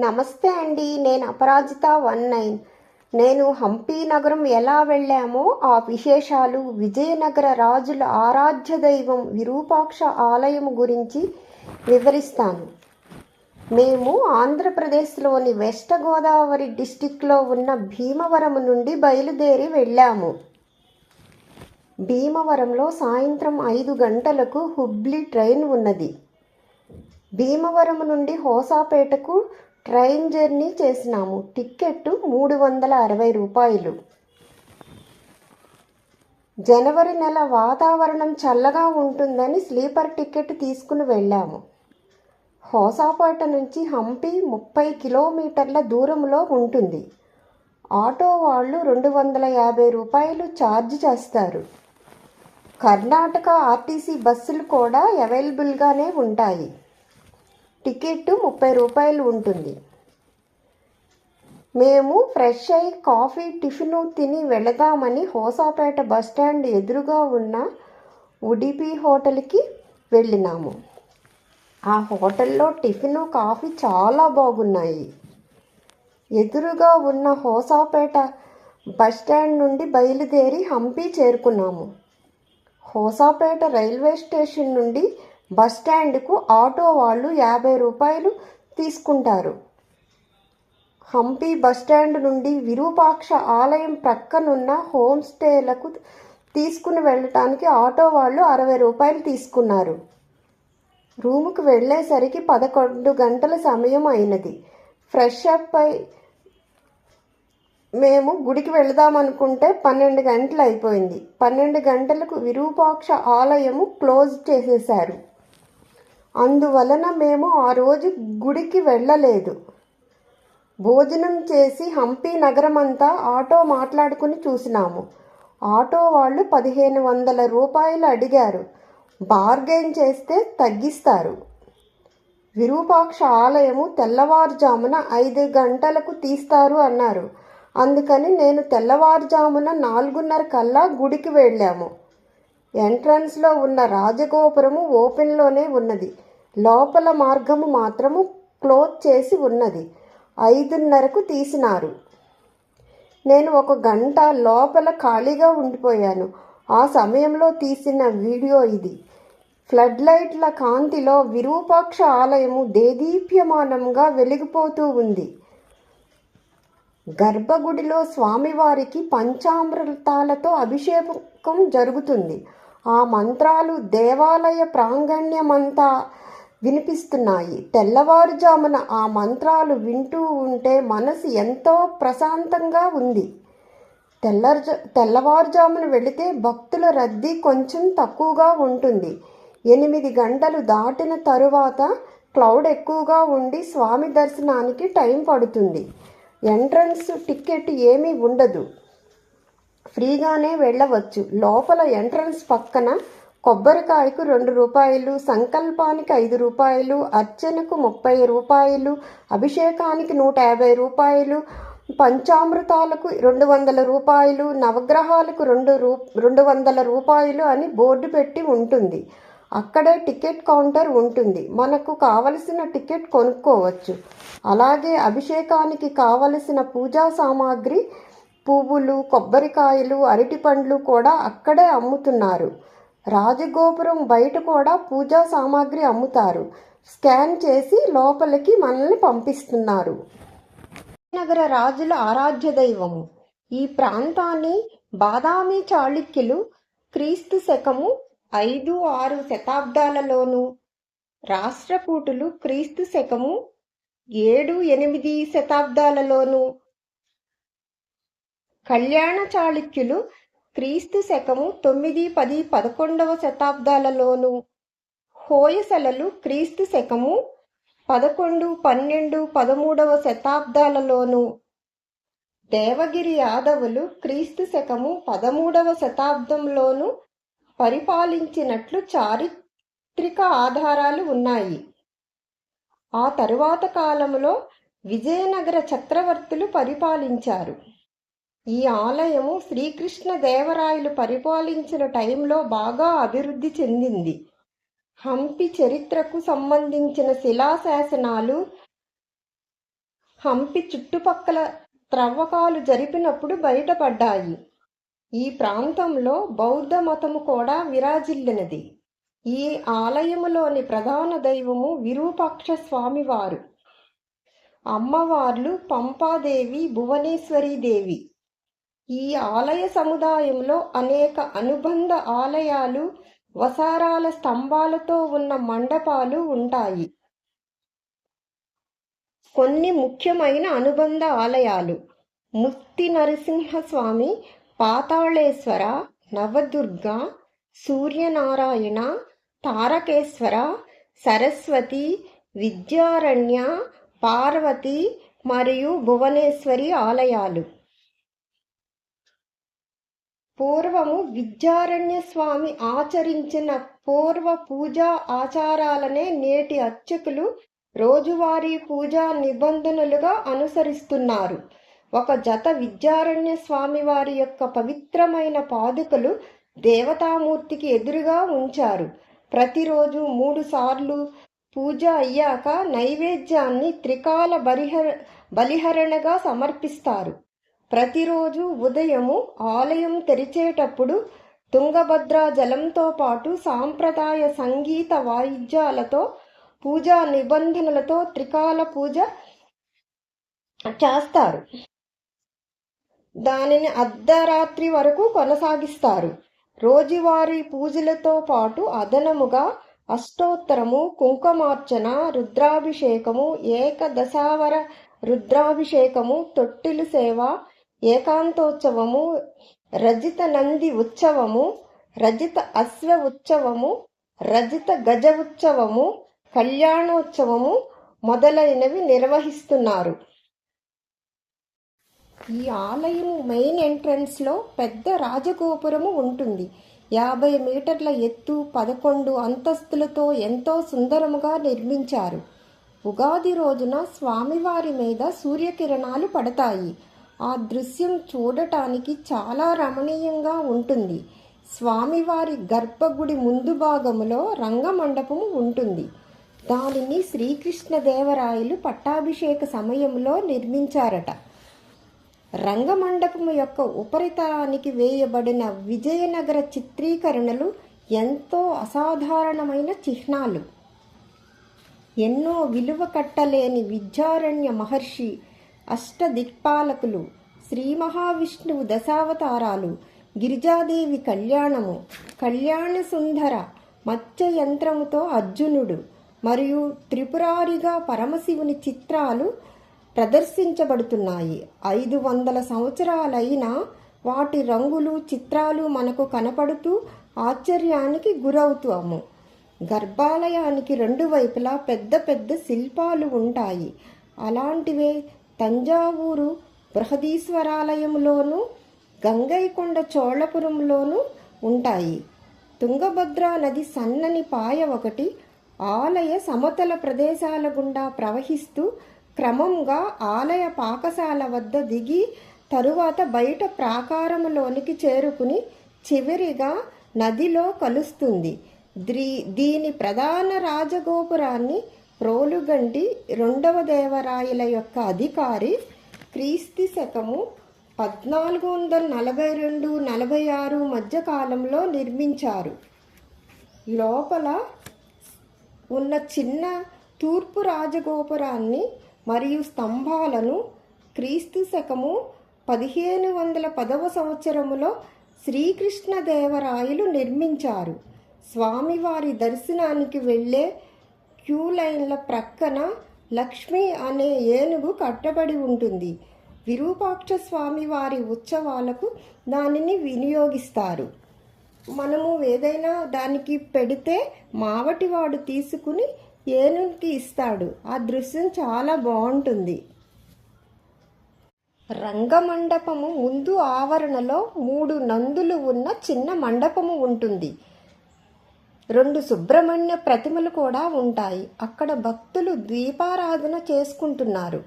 నమస్తే అండి నేను అపరాజిత వన్ నైన్. నేను హంపి నగరం ఎలా వెళ్ళామో ఆ విశేషాలు విజయనగర రాజుల ఆరాధ్య దైవం విరూపాక్ష ఆలయం గురించి వివరిస్తాను. మేము ఆంధ్రప్రదేశ్లోని వెస్ట్ గోదావరి డిస్టిక్లో ఉన్న భీమవరం నుండి బయలుదేరి వెళ్ళాము. భీమవరంలో సాయంత్రం ఐదు గంటలకు హుబ్లీ ట్రైన్ ఉన్నది. భీమవరం నుండి హోసాపేటకు ట్రైన్ జర్నీ చేసినాము. టిక్కెట్టు మూడు వందల అరవై రూపాయలు. జనవరి నెల వాతావరణం చల్లగా ఉంటుందని స్లీపర్ టికెట్ తీసుకుని వెళ్ళాము. హోసాపేట నుంచి హంపి ముప్పై కిలోమీటర్ల దూరంలో ఉంటుంది. ఆటో వాళ్ళు రెండు వందల యాభై రూపాయలు ఛార్జ్ చేస్తారు. కర్ణాటక ఆర్టీసీ బస్సులు కూడా అవైలబుల్గానే ఉంటాయి. టికెట్ ముప్పై రూపాయలు ఉంటుంది. మేము ఫ్రెష్ అయి కాఫీ టిఫిన్ తిని వెళదామని హోసాపేట బస్ స్టాండ్ ఎదురుగా ఉన్న ఉడిపి హోటల్కి వెళ్ళినాము. ఆ హోటల్లో టిఫిన్ కాఫీ చాలా బాగున్నాయి. ఎదురుగా ఉన్న హోసాపేట బస్ స్టాండ్ నుండి బయలుదేరి హంపి చేరుకున్నాము. హోసాపేట రైల్వే స్టేషన్ నుండి బస్ స్టాండ్కు ఆటో వాళ్ళు యాభై రూపాయలు తీసుకుంటారు. హంపి బస్ స్టాండ్ నుండి విరూపాక్ష ఆలయం ప్రక్కనున్న హోమ్ స్టేలకు తీసుకుని వెళ్ళటానికి ఆటో వాళ్ళు అరవై రూపాయలు తీసుకున్నారు. రూముకు వెళ్ళేసరికి పదకొండు గంటల సమయం అయినది. ఫ్రెష్ అప్ అయి మేము గుడికి వెళదామనుకుంటే పన్నెండు గంటలు అయిపోయింది. పన్నెండు గంటలకు విరూపాక్ష ఆలయము క్లోజ్ చేసేశారు. అందువలన మేము ఆ రోజు గుడికి వెళ్ళలేదు. భోజనం చేసి హంపి నగరమంతా ఆటో మాట్లాడుకుని చూసినాము. ఆటో వాళ్ళు పదిహేను వందల రూపాయలు అడిగారు. బార్గెన్ చేస్తే తగ్గిస్తారు. విరూపాక్ష ఆలయము తెల్లవారుజామున ఐదు గంటలకు తీస్తారు అన్నారు. అందుకని నేను తెల్లవారుజామున నాలుగున్నర కల్లా గుడికి వెళ్ళాము. ఎంట్రన్స్లో ఉన్న రాజగోపురము ఓపెన్లోనే ఉన్నది. లోపల మార్గము మాత్రము క్లోజ్ చేసి ఉన్నది. ఐదున్నరకు తీసినారు. నేను ఒక గంట లోపల ఖాళీగా ఉండిపోయాను. ఆ సమయంలో తీసిన వీడియో ఇది. ఫ్లడ్ లైట్ల కాంతిలో విరూపాక్ష ఆలయము దేదీప్యమానంగా వెలిగిపోతూ ఉంది. గర్భగుడిలో స్వామివారికి పంచామృతాలతో అభిషేకం జరుగుతుంది. ఆ మంత్రాలు దేవాలయ ప్రాంగణ్యమంతా వినిపిస్తున్నాయి. తెల్లవారుజామున ఆ మంత్రాలు వింటూ ఉంటే మనసు ఎంతో ప్రశాంతంగా ఉంది. తెల్లర్జ తెల్లవారుజామున వెళితే భక్తుల రద్దీ కొంచెం తక్కువగా ఉంటుంది. ఎనిమిది గంటలు దాటిన తరువాత క్లౌడ్ ఎక్కువగా ఉండి స్వామి దర్శనానికి టైం పడుతుంది. ఎంట్రన్స్ టికెట్ ఏమీ ఉండదు. ఫ్రీగానే వెళ్ళవచ్చు. లోపల ఎంట్రన్స్ పక్కన కొబ్బరికాయకు రెండు రూపాయలు సంకల్పానికి ఐదు రూపాయలు అర్చనకు ముప్పై రూపాయలు అభిషేకానికి నూట యాభై రూపాయలు పంచామృతాలకు రెండు వందల రూపాయలు నవగ్రహాలకు రెండు రూ రెండు వందల రూపాయలు అని బోర్డు పెట్టి ఉంటుంది. అక్కడే టికెట్ కౌంటర్ ఉంటుంది. మనకు కావలసిన టికెట్ కొనుక్కోవచ్చు. అలాగే అభిషేకానికి కావలసిన పూజా సామాగ్రి పువ్వులు కొబ్బరికాయలు అరటిపండ్లు కూడా అక్కడే అమ్ముతున్నారు. రాజగోపురం బయట కూడా పూజా సామాగ్రి అమ్ముతారు. స్కాన్ చేసి లోపలికి మనల్ని పంపిస్తున్నారు. నగర రాజుల ఆరాధ్య దైవము. ఈ ప్రాంతాన్ని బాదామి చాళుక్యులు క్రీస్తు శకము ఐదు ఆరు శతాబ్దాలలోను రాష్ట్రకూటులు క్రీస్తు శకము ఏడు ఎనిమిది శతాబ్దాలలోను కళ్యాణ చాళుక్యులు క్రీస్తు శకము తొమ్మిది పది పదకొండవ శతాబ్దాలలోను. హోయసలలు క్రీస్తు శకము పదకొండు పన్నెండు పదమూడవ శతాబ్దాలలోను. దేవగిరి యాదవులు క్రీస్తు శకము పదమూడవ శతాబ్దంలోను పరిపాలించినట్లు చారిత్రక ఆధారాలు ఉన్నాయి. ఆ తరువాత కాలంలో విజయనగర చక్రవర్తులు పరిపాలించారు. ఈ ఆలయము శ్రీకృష్ణ దేవరాయలు పరిపాలించిన టైంలో బాగా అభివృద్ధి చెందింది. హంపి చరిత్రకు సంబంధించిన శిలాశాసనాలు హంపి చుట్టుపక్కల త్రవ్వకాలు జరిపినప్పుడు బయటపడ్డాయి. ఈ ప్రాంతంలో బౌద్ధ మతము కూడా విరాజిల్లినది. ఈ ఆలయములోని ప్రధాన దైవము విరూపాక్ష స్వామివారు. అమ్మవార్లు పంపాదేవి భువనేశ్వరీదేవి. ఈ ఆలయ సముదాయంలో అనేక అనుబంధ ఆలయాలు వసారాల స్తంభాలతో ఉన్న మండపాలు ఉంటాయి. కొన్ని ముఖ్యమైన అనుబంధ ఆలయాలు. ముక్తి నరసింహస్వామి పాతాళేశ్వర నవదుర్గ సూర్యనారాయణ తారకేశ్వర సరస్వతి విద్యారణ్య పార్వతి మరియు భువనేశ్వరి ఆలయాలు. పూర్వము విద్యారణ్య స్వామి ఆచరించిన పూర్వ పూజా ఆచారాలనే నేటి అర్చకులు రోజువారీ పూజా నిబంధనలుగా అనుసరిస్తున్నారు. ఒక జత విద్యారణ్య స్వామి వారి యొక్క పవిత్రమైన పాదుకలు దేవతామూర్తికి ఎదురుగా ఉంచారు. ప్రతిరోజు మూడు సార్లు పూజ అయ్యాక నైవేద్యాన్ని త్రికాల బలిహర బలిహరణగా సమర్పిస్తారు. ప్రతిరోజు ఉదయము ఆలయం తెరిచేటప్పుడు తుంగభద్ర జలంతో పాటు సాంప్రదాయ సంగీత వాయిద్యాలతో పూజా నిబంధనలతో త్రికాల పూజ చేస్తారు. దానిని అర్ధరాత్రి వరకు కొనసాగిస్తారు. రోజువారీ పూజలతో పాటు అదనముగా అష్టోత్తరము కుంకుమార్చన రుద్రాభిషేకము ఏకదశావర రుద్రాభిషేకము తొట్టిలు సేవ ఏకాంతోత్సవము రజిత నంది ఉత్సవము రజిత అశ్వ ఉత్సవము రజిత గజ ఉత్సవము కళ్యాణోత్సవము మొదలైనవి నిర్వహిస్తున్నారు. ఈ ఆలయము మెయిన్ ఎంట్రన్స్లో పెద్ద రాజగోపురము ఉంటుంది. యాభై మీటర్ల ఎత్తు పదకొండు అంతస్తులతో ఎంతో సుందరముగా నిర్మించారు. ఉగాది రోజున స్వామివారి మీద సూర్యకిరణాలు పడతాయి. ఆ దృశ్యం చూడటానికి చాలా రమణీయంగా ఉంటుంది. స్వామివారి గర్భగుడి ముందు భాగములో రంగమండపం ఉంటుంది. దానిని శ్రీకృష్ణదేవరాయలు పట్టాభిషేక సమయంలో నిర్మించారట. రంగమండపం యొక్క ఉపరితలానికి వేయబడిన విజయనగర చిత్రీకరణలు ఎంతో అసాధారణమైన చిహ్నాలు. ఎన్నో విలువ కట్టలేని విద్యారణ్య మహర్షి అష్టదిక్పాలకులు శ్రీ మహావిష్ణువు దశావతారాలు గిరిజాదేవి కళ్యాణము కళ్యాణ సుందర మత్స్య యంత్రముతో అర్జునుడు మరియు త్రిపురారిగా పరమశివుని చిత్రాలు ప్రదర్శించబడుతున్నాయి. ఐదు వందల సంవత్సరాలైనా వాటి రంగులు చిత్రాలు మనకు కనపడుతూ ఆశ్చర్యానికి గురవుతాము. గర్భాలయానికి రెండు వైపులా పెద్ద పెద్ద శిల్పాలు ఉంటాయి. అలాంటివే తంజావూరు బృహదీశ్వరాలయంలోనూ గంగైకొండ చోళపురంలోనూ ఉంటాయి. తుంగభద్రా నది సన్నని పాయ ఒకటి ఆలయ సమతల ప్రదేశాల గుండా ప్రవహిస్తూ క్రమంగా ఆలయ పాకశాల వద్ద దిగి తరువాత బయట ప్రాకారములోనికి చేరుకుని చివరిగా నదిలో కలుస్తుంది. ద్రీ దీని ప్రధాన రాజగోపురాన్ని ప్రోలుగంటి రెండవ దేవరాయల యొక్క అధికారి క్రీస్తు శకము పద్నాలుగు వందల నలభై రెండు నలభై ఆరు మధ్య కాలంలో నిర్మించారు. లోపల ఉన్న చిన్న తూర్పు రాజగోపురాన్ని మరియు స్తంభాలను క్రీస్తు శకము పదిహేను వందల పదవ సంవత్సరములో శ్రీకృష్ణదేవరాయలు నిర్మించారు. స్వామివారి దర్శనానికి వెళ్ళే క్యూ లైన్ల ప్రక్కన లక్ష్మి అనే ఏనుగు కట్టబడి ఉంటుంది. విరూపాక్ష స్వామి వారి ఉత్సవాలకు దానిని వినియోగిస్తారు. మనము ఏదైనా దానికి పెడితే మావటివాడు తీసుకుని ఏనుగుకి ఇస్తాడు. ఆ దృశ్యం చాలా బాగుంటుంది. రంగమండపము ముందు ఆవరణలో మూడు నందులు ఉన్న చిన్న మండపము ఉంటుంది. రెండు సుబ్రహ్మణ్య ప్రతిమలు కూడా ఉంటాయి. అక్కడ భక్తులు దీపారాధన చేసుకుంటున్నారు.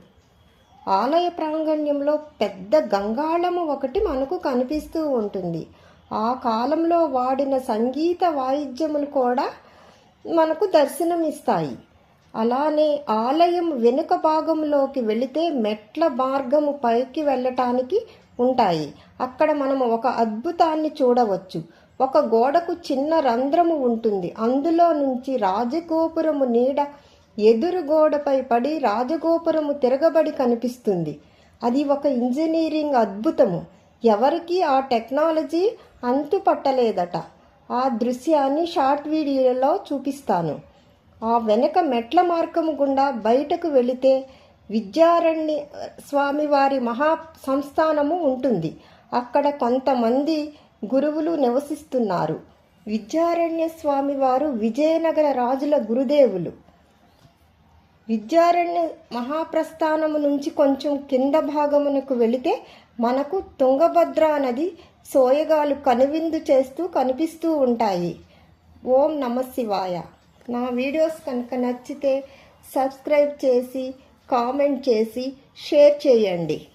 ఆలయ ప్రాంగణ్యంలో పెద్ద గంగాళము ఒకటి మనకు కనిపిస్తూ ఉంటుంది. ఆ కాలంలో వాడిన సంగీత వాయిద్యములు కూడా మనకు దర్శనమిస్తాయి. అలానే ఆలయం వెనుక భాగంలోకి వెళితే మెట్ల మార్గము పైకి వెళ్ళటానికి ఉంటాయి. అక్కడ మనం ఒక అద్భుతాన్ని చూడవచ్చు. ఒక గోడకు చిన్న రంధ్రము ఉంటుంది. అందులో నుంచి రాజగోపురము నీడ ఎదురు గోడపై పడి రాజగోపురము తిరగబడి కనిపిస్తుంది. అది ఒక ఇంజనీరింగ్ అద్భుతము. ఎవరికీ ఆ టెక్నాలజీ అంతు పట్టలేదట ఆ దృశ్యాన్ని షార్ట్ వీడియోలో చూపిస్తాను. ఆ వెనక మెట్ల మార్గము గుండా బయటకు వెళితే విద్యారణ్య స్వామివారి మహా సంస్థానము ఉంటుంది. అక్కడ కొంతమంది గురువులు నివసిస్తున్నారు. విద్యారణ్య స్వామి వారు విజయనగర రాజుల గురుదేవులు. విద్యారణ్య మహాప్రస్థానము నుంచి కొంచెం కింద భాగమునకు వెళితే మనకు తుంగభద్ర నది సోయగాలు కనువిందు చేస్తూ కనిపిస్తూ ఉంటాయి. ఓం నమ శివాయ. నా వీడియోస్ కనుక నచ్చితే సబ్స్క్రైబ్ చేసి కామెంట్ చేసి షేర్ చేయండి.